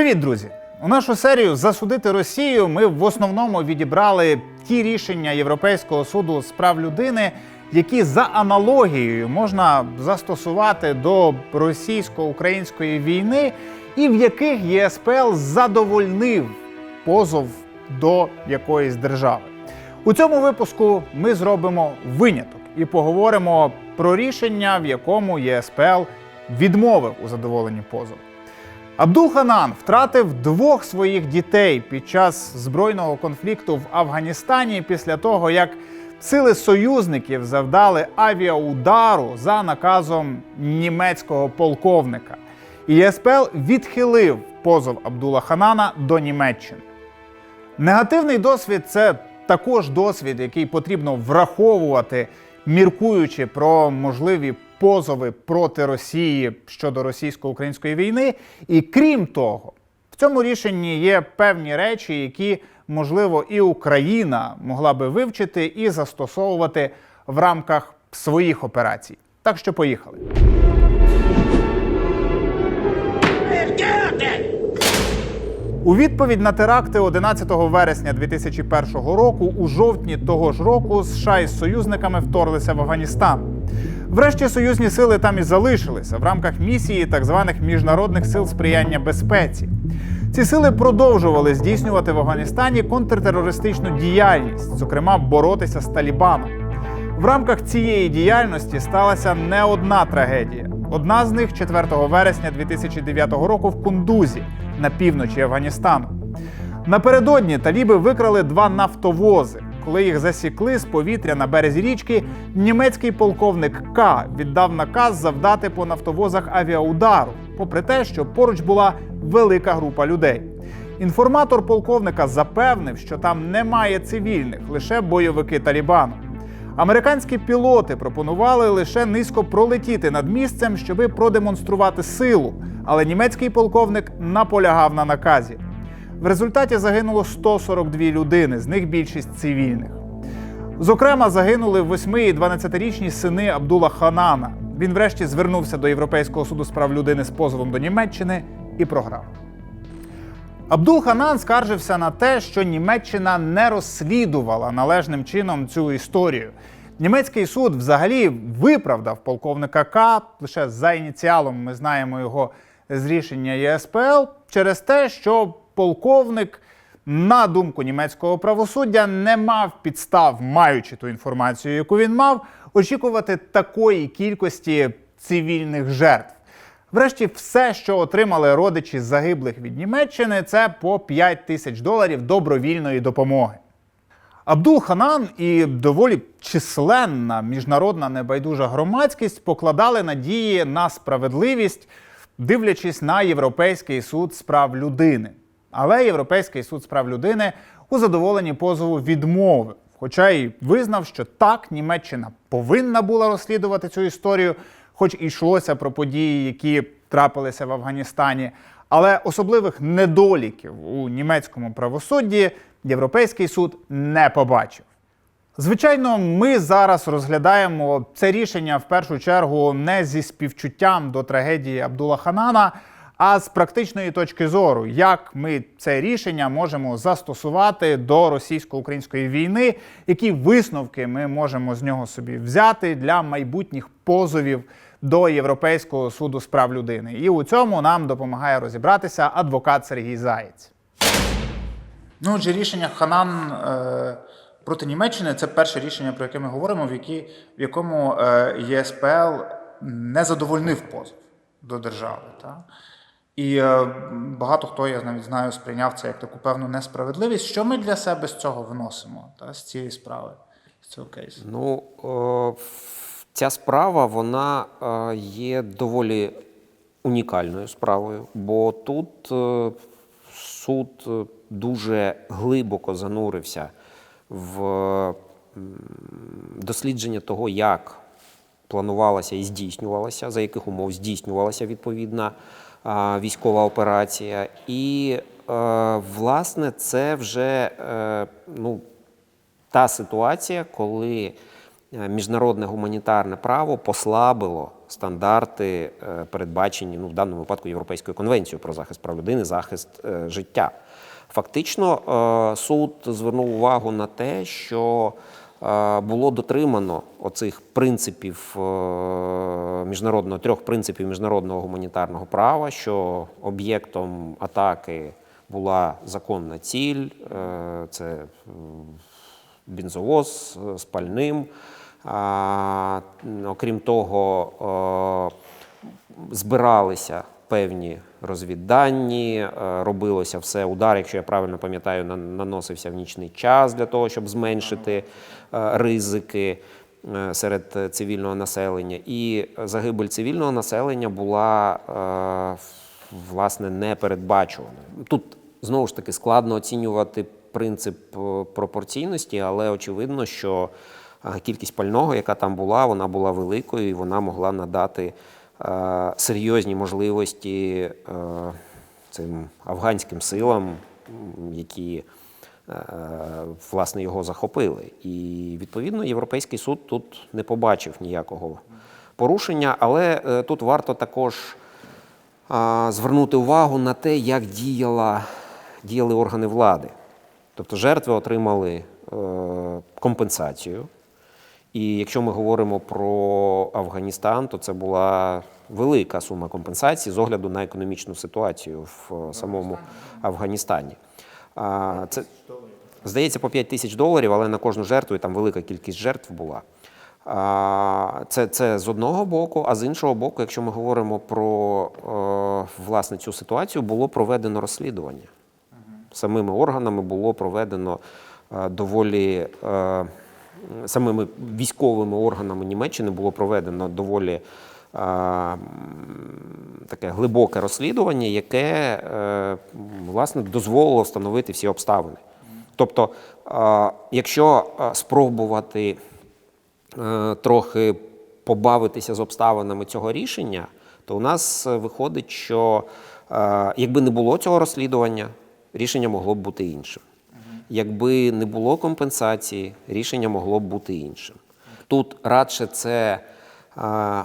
Привіт, друзі! У нашу серію Засудити Росію ми в основному відібрали ті рішення Європейського суду з прав людини, які за аналогією можна застосувати до російсько-української війни, і в яких ЄСПЛ задовольнив позов до якоїсь держави. У цьому випуску ми зробимо виняток і поговоримо про рішення, в якому ЄСПЛ відмовив у задоволенні позову. Абдул Ханан втратив двох своїх дітей під час збройного конфлікту в Афганістані після того, як сили союзників завдали авіаудару за наказом німецького полковника. ЄСПЛ відхилив позов Абдула Ханана до Німеччини. Негативний досвід це також досвід, який потрібно враховувати, міркуючи про можливі позови проти Росії щодо російсько-української війни. І крім того, в цьому рішенні є певні речі, які можливо і Україна могла би вивчити і застосовувати в рамках своїх операцій. Так що поїхали. У відповідь на теракти 11 вересня 2001 року, у жовтні того ж року, США із союзниками вторглися в Афганістан. Врешті союзні сили там і залишилися в рамках місії так званих міжнародних сил сприяння безпеці. Ці сили продовжували здійснювати в Афганістані контртерористичну діяльність, зокрема боротися з Талібаном. В рамках цієї діяльності сталася не одна трагедія. Одна з них 4 вересня 2009 року в Кундузі на півночі Афганістану. Напередодні таліби викрали два нафтовози. Коли їх засікли з повітря на березі річки, німецький полковник К віддав наказ завдати по нафтовозах авіаудару, попри те, що поруч була велика група людей. Інформатор полковника запевнив, що там немає цивільних, лише бойовики Талібану. Американські пілоти пропонували лише низько пролетіти над місцем, щоби продемонструвати силу, але німецький полковник наполягав на наказі. В результаті загинуло 142 людини, з них більшість цивільних. Зокрема, загинули 8 і 12-річні сини Абдула Ханана. Він врешті звернувся до Європейського суду з прав людини з позовом до Німеччини і програв. Абдул Ханан скаржився на те, що Німеччина не розслідувала належним чином цю історію. Німецький суд взагалі виправдав полковника К лише за ініціалом. Ми знаємо його з рішення ЄСПЛ через те, що полковник, на думку німецького правосуддя, не мав підстав, маючи ту інформацію, яку він мав, очікувати такої кількості цивільних жертв. Врешті, все, що отримали родичі загиблих від Німеччини, це по 5 тисяч доларів добровільної допомоги. Абдул Ханан і доволі численна міжнародна небайдужа громадськість покладали надії на справедливість, дивлячись на Європейський суд з прав людини. Але Європейський суд з прав людини у задоволенні позову відмовив, хоча й визнав, що так Німеччина повинна була розслідувати цю історію, хоч і йшлося про події, які трапилися в Афганістані. Але особливих недоліків у німецькому правосудді Європейський суд не побачив. Звичайно, ми зараз розглядаємо це рішення в першу чергу не зі співчуттям до трагедії Абдула Ханана, а з практичної точки зору, як ми це рішення можемо застосувати до російсько-української війни, які висновки ми можемо з нього собі взяти для майбутніх позовів до Європейського суду з прав людини. І у цьому нам допомагає розібратися адвокат Сергій Заєць. Ну, отже, рішення Ханан е, проти Німеччини це перше рішення, про яке ми говоримо, в, які, в якому е, ЄСПЛ не задовольнив позов до держави. Та? І е, багато хто, я навіть знаю, сприйняв це як таку певну несправедливість. Що ми для себе з цього виносимо та, з цієї справи, з цього кейсу? Ну, в- ця справа вона е, є доволі унікальною справою, бо тут е, суд дуже глибоко занурився в дослідження того, як планувалася і здійснювалася, за яких умов здійснювалася відповідна військова операція. І, е, власне, це вже е, ну, та ситуація, коли е, міжнародне гуманітарне право послабило стандарти, передбачені ну, в даному випадку Європейською конвенцією про захист прав людини, захист життя. Фактично, суд звернув увагу на те, що було дотримано оцих принципів е, міжнародного трьох принципів міжнародного гуманітарного права, що об'єктом атаки була законна ціль, е, це бензовоз е, з пальним. Окрім того, збиралися певні розвіддані, е, робилося все. Удар, якщо я правильно пам'ятаю, наносився в нічний час для того, щоб зменшити е, ризики е, серед цивільного населення. І загибель цивільного населення була власне непередбачуваною. Тут знову ж таки складно оцінювати принцип пропорційності, але очевидно, що кількість пального, яка там була, вона була великою і вона могла надати серйозні можливості е, цим афганським силам, які е, власне його захопили. І відповідно Європейський суд тут не побачив ніякого порушення, але е, тут варто також звернути увагу на те, як діяла, діяли органи влади. Тобто жертви отримали е, компенсацію. І якщо ми говоримо про Афганістан, то це була велика сума компенсації з огляду на економічну ситуацію в е, самому Афганістані. Це, здається, по 5 тисяч доларів, але на кожну жертву і там велика кількість жертв була. Це, це з одного боку, а з іншого боку, якщо ми говоримо про е, власне цю ситуацію, було проведено розслідування. Самими органами було проведено е, доволі самими військовими органами Німеччини було проведено доволі е, таке глибоке розслідування, яке е, власне дозволило встановити всі обставини. Тобто, е, якщо спробувати трохи побавитися з обставинами цього рішення, то у нас виходить, що якби не було цього розслідування, рішення могло б бути іншим. Якби не було компенсації, рішення могло б бути іншим. Тут радше це е,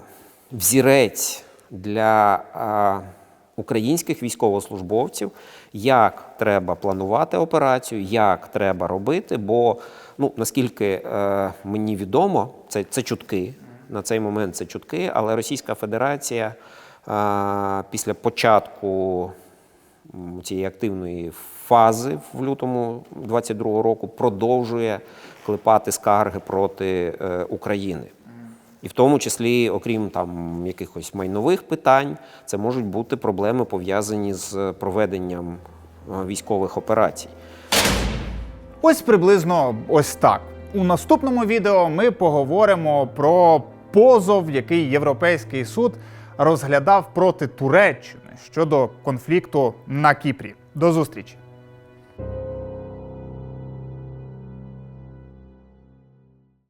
взірець для е, українських військовослужбовців, як треба планувати операцію, як треба робити. Бо, ну, наскільки е, мені відомо, це, це чутки. На цей момент це чутки, але Російська Федерація е, після початку цієї активної фази в лютому 22-го року продовжує клепати скарги проти е, України. І в тому числі, окрім там якихось майнових питань, це можуть бути проблеми пов'язані з проведенням е, військових операцій. Ось приблизно ось так. У наступному відео ми поговоримо про позов, який Європейський суд розглядав проти Туреччини щодо конфлікту на Кіпрі. До зустрічі!